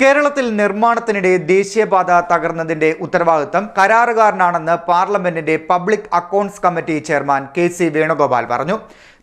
കേരളത്തിൽ നിർമ്മാണത്തിനിടെ ദേശീയപാത തകർന്നതിന്റെ ഉത്തരവാദിത്തം കരാറുകാരനാണെന്ന് പാർലമെന്റിന്റെ public accounts committee chairman K C Venugopal പറഞ്ഞു.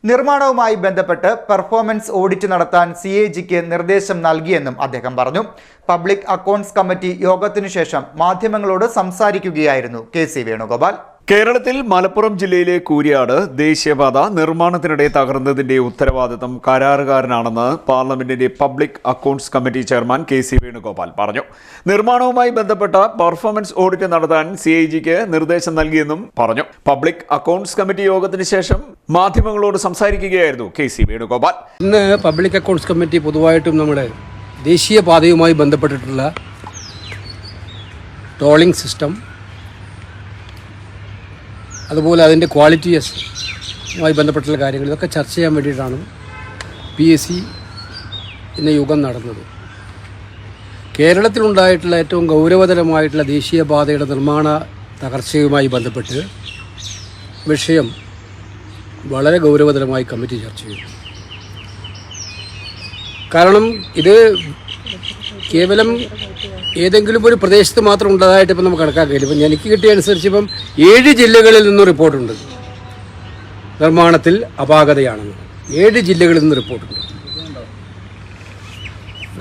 നിർമ്മാണവുമായി ബന്ധപ്പെട്ട് പെർഫോമൻസ് ഓഡിറ്റ് നടത്താൻ സി എ ജിക്ക് നിർദ്ദേശം നൽകിയെന്നും അദ്ദേഹം പറഞ്ഞു. പബ്ലിക് അക്കൗണ്ട്സ് കമ്മിറ്റി യോഗത്തിനു ശേഷം മാധ്യമങ്ങളോട് സംസാരിക്കുകയായിരുന്നു കെ സി വേണുഗോപാൽ. കേരളത്തിൽ മലപ്പുറം ജില്ലയിലെ കൂരിയാട് ദേശീയപാത നിർമ്മാണത്തിനിടെ തകർന്നതിന്റെ ഉത്തരവാദിത്തം കരാറുകാരനാണെന്ന് പാർലമെന്റിന്റെ public accounts committee chairman K C Venugopal പറഞ്ഞു. നിർമ്മാണവുമായി ബന്ധപ്പെട്ട പെർഫോമൻസ് ഓഡിറ്റ് നടത്താൻ സി ഐ ജിക്ക് നിർദ്ദേശം നൽകിയെന്നും പറഞ്ഞു. പബ്ലിക് അക്കൗണ്ട്സ് കമ്മിറ്റി യോഗത്തിന് ശേഷം മാധ്യമങ്ങളോട് സംസാരിക്കുകയായിരുന്നു കെ സി വേണുഗോപാൽ. ഇന്ന് പബ്ലിക് അക്കൗണ്ട്സ് കമ്മിറ്റി പൊതുവായിട്ടും നമ്മുടെ ദേശീയപാതയുമായി ബന്ധപ്പെട്ടിട്ടുള്ള ടോളിംഗ് സിസ്റ്റം അതുപോലെ അതിന്റെ ക്വാളിറ്റിയുമായി ബന്ധപ്പെട്ടുള്ള കാര്യങ്ങൾ ഇതൊക്കെ ചർച്ച ചെയ്യാൻ വേണ്ടിയിട്ടാണ് പി എസ് സി എന്ന യുഗം നടന്നത്. കേരളത്തിലുണ്ടായിട്ടുള്ള ഏറ്റവും ഗൗരവതരമായിട്ടുള്ള ദേശീയപാതയുടെ നിർമ്മാണ തകർച്ചയുമായി ബന്ധപ്പെട്ട് വിഷയം വളരെ ഗൗരവതരമായി കമ്മിറ്റി ചർച്ച ചെയ്തു. കാരണം ഇത് കേവലം ഏതെങ്കിലും ഒരു പ്രദേശത്ത് മാത്രം ഉള്ളതായിട്ട് ഇപ്പം നമുക്ക് കണക്കാക്കില്ല ഇപ്പം എനിക്ക് കിട്ടിയ അനുസരിച്ച് ഇപ്പം ഏഴ് ജില്ലകളിൽ നിന്നും റിപ്പോർട്ടുണ്ട്. നിർമ്മാണത്തിൽ അപാകതയാണെന്ന്. ഏഴ് ജില്ലകളിൽ നിന്ന് റിപ്പോർട്ടുണ്ട്.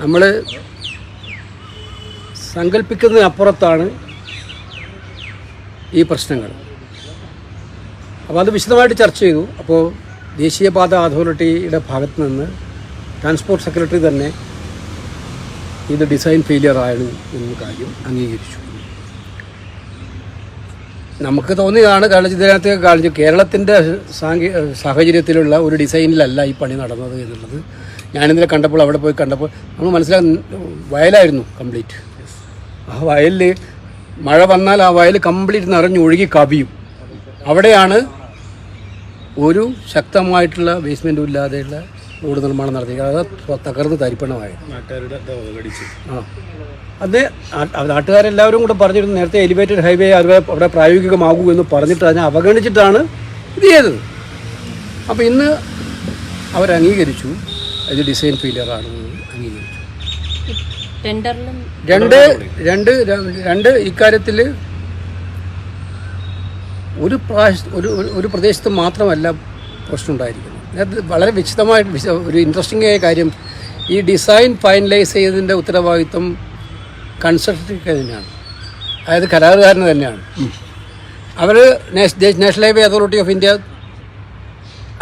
നമ്മൾ സങ്കല്പിക്കുന്നതിനപ്പുറത്താണ് ഈ പ്രശ്നങ്ങൾ. അപ്പോൾ അത് വിശദമായിട്ട് ചർച്ച ചെയ്തു. അപ്പോൾ ദേശീയപാത അതോറിറ്റിയുടെ ഭാഗത്ത് നിന്ന് ട്രാൻസ്പോർട്ട് സെക്രട്ടറി തന്നെ ഇത് ഡിസൈൻ ഫെയിലിയർ ആണ് എന്ന കാര്യം അംഗീകരിച്ചു. നമുക്ക് തോന്നിയതാണ് കാരണം ഇതിനകത്ത് കാണിച്ചു കേരളത്തിന്റെ സാഹചര്യത്തിലുള്ള ഒരു ഡിസൈനിലല്ല ഈ പണി നടന്നത് എന്നുള്ളത്. ഞാനിന്നലെ കണ്ടപ്പോൾ അവിടെ പോയി കണ്ടപ്പോൾ നമ്മൾ മനസ്സിലാകുന്ന വയലായിരുന്നു കംപ്ലീറ്റ് ആ വയലിൽ മഴ വന്നാൽ ആ വയൽ കംപ്ലീറ്റ് നിറഞ്ഞ് ഒഴുകി കവിയും. അവിടെയാണ് ഒരു ശക്തമായിട്ടുള്ള ബേസ്മെന്റും ഇല്ലാതെയുള്ള റോഡ് നിർമ്മാണം നടത്തി. അത് തകർന്ന് തരിപ്പണമായി. ആ. അത് നാട്ടുകാരെല്ലാവരും കൂടെ പറഞ്ഞിരുന്നു നേരത്തെ എലിവേറ്റഡ് ഹൈവേ അത് അവിടെ പ്രായോഗികമാകൂ എന്ന് പറഞ്ഞിട്ട് അതിനെ അവഗണിച്ചിട്ടാണ് ഇത് ചെയ്തത്. അപ്പോൾ ഇന്ന് അവരംഗീകരിച്ചു. ഇത് ഡിസൈൻ ഫീലറാണ് അംഗീകരിച്ചു. രണ്ട് രണ്ട് രണ്ട് ഇക്കാര്യത്തിൽ ഒരു പ്രാവശ്യം ഒരു ഒരു- ഒരു പ്രദേശത്ത് മാത്രമല്ല പ്രശ്നം ഉണ്ടായിരിക്കുന്നത്. വളരെ വിശദമായിട്ട് ഒരു ഇൻട്രസ്റ്റിംഗ് ആയ കാര്യം. ഈ ഡിസൈൻ ഫൈനലൈസ് ചെയ്തതിന്റെ ഉത്തരവാദിത്വം കൺസൾട്ടൻസിക്ക് തന്നെയാണ് അതായത് കരാറുകാരന് തന്നെയാണ്. അവർ national highway authority of India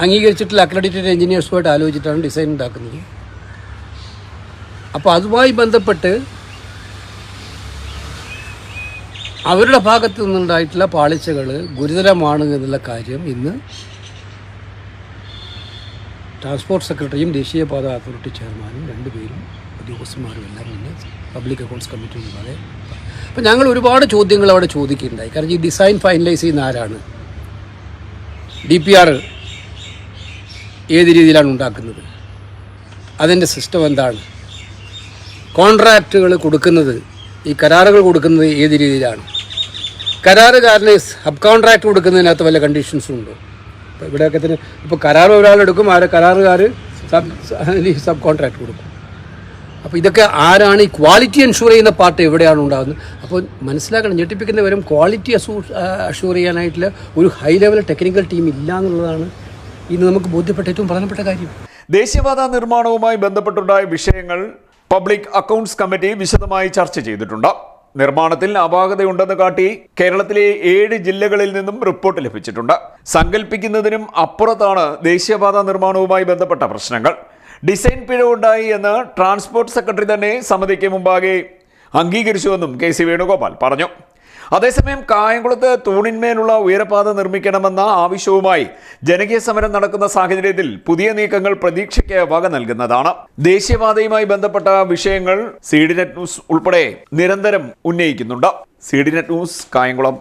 അംഗീകരിച്ചിട്ടുള്ള accredited എഞ്ചിനീയേഴ്സുമായിട്ട് ആലോചിച്ചിട്ടാണ് ഡിസൈൻ ഉണ്ടാക്കുന്നത്. അപ്പോൾ അതുമായി ബന്ധപ്പെട്ട് അവരുടെ ഭാഗത്തു നിന്നുണ്ടായിട്ടുള്ള പാളിച്ചകൾ ഗുരുതരമാണ് എന്നുള്ള കാര്യം ഇന്ന് ട്രാൻസ്പോർട്ട് സെക്രട്ടറിയും ദേശീയപാത അതോറിറ്റി ചെയർമാനും രണ്ടുപേരും ഉദ്യോഗസ്ഥന്മാരും എല്ലാം തന്നെ പബ്ലിക് അക്കൗണ്ട്സ് കമ്മിറ്റി മുമ്പാകെ അപ്പം ഞങ്ങൾ ഒരുപാട് ചോദ്യങ്ങൾ അവിടെ ചോദിക്കുകയുണ്ടായി കാരണം ഈ ഡിസൈൻ ഫൈനലൈസ് ചെയ്യുന്ന ആരാണ്? ഡി പി ആർ ഏത് രീതിയിലാണ് ഉണ്ടാക്കുന്നത്? അതിന്റെ സിസ്റ്റം എന്താണ്? കോൺട്രാക്റ്റുകൾ കൊടുക്കുന്നത് ഈ കരാറുകൾ കൊടുക്കുന്നത് ഏത് രീതിയിലാണ്? കരാറുകാരന് സബ് കോൺട്രാക്ട് കൊടുക്കുന്നതിനകത്ത് വല്ല കണ്ടീഷൻസും ഉണ്ടോ? ഇവിടെയൊക്കെ തന്നെ ഇപ്പോൾ കരാർ ഒരാളെടുക്കും ആരെ കരാറുകാർ സബ് സബ് കോൺട്രാക്ട് കൊടുക്കും. അപ്പോൾ ഇതൊക്കെ ആരാണ് ഈ ക്വാളിറ്റി എൻഷുർ ചെയ്യുന്ന പാർട്ട് എവിടെയാണ് ഉണ്ടാകുന്നത്? അപ്പോൾ മനസ്സിലാക്കണം ഞെട്ടിപ്പിക്കുന്ന വരും ക്വാളിറ്റി അസൂ അഷ്യൂർ ചെയ്യാനായിട്ടുള്ള ഒരു ഹൈ ലെവൽ ടെക്നിക്കൽ ടീം ഇല്ല എന്നുള്ളതാണ് ഇന്ന് നമുക്ക് ബോധ്യപ്പെട്ട ഏറ്റവും പ്രധാനപ്പെട്ട കാര്യം. ദേശീയപാത നിർമ്മാണവുമായി ബന്ധപ്പെട്ടുണ്ടായ വിഷയങ്ങൾ പബ്ലിക് അക്കൗണ്ട്സ് കമ്മിറ്റി വിശദമായി ചർച്ച ചെയ്തിട്ടുണ്ട്. നിർമ്മാണത്തിൽ അപാകതയുണ്ടെന്ന് കാട്ടി കേരളത്തിലെ ഏഴ് ജില്ലകളിൽ നിന്നും റിപ്പോർട്ട് ലഭിച്ചിട്ടുണ്ട്. സങ്കല്പിക്കുന്നതിനും അപ്പുറത്താണ് ദേശീയപാത നിർമ്മാണവുമായി ബന്ധപ്പെട്ട പ്രശ്നങ്ങൾ. ഡിസൈൻ പിഴവുണ്ടായി എന്ന് ട്രാൻസ്പോർട്ട് സെക്രട്ടറി തന്നെ സമിതിക്ക് മുമ്പാകെ അംഗീകരിച്ചുവെന്നും കെ സി വേണുഗോപാൽ പറഞ്ഞു. അതേസമയം കായംകുളത്ത് തൂണിന്മേലുള്ള ഉയരപാത നിർമ്മിക്കണമെന്ന ആവശ്യവുമായി ജനകീയ സമരം നടക്കുന്ന സാഹചര്യത്തിൽ പുതിയ നീക്കങ്ങൾ പ്രതീക്ഷയ്ക്ക് വക നൽകുന്നതാണ്. ദേശീയപാതയുമായി ബന്ധപ്പെട്ട വിഷയങ്ങൾ സി ഡി നെറ്റ് ന്യൂസ് ഉൾപ്പെടെ നിരന്തരം ഉന്നയിക്കുന്നുണ്ട്. C D net news Kayamkulam.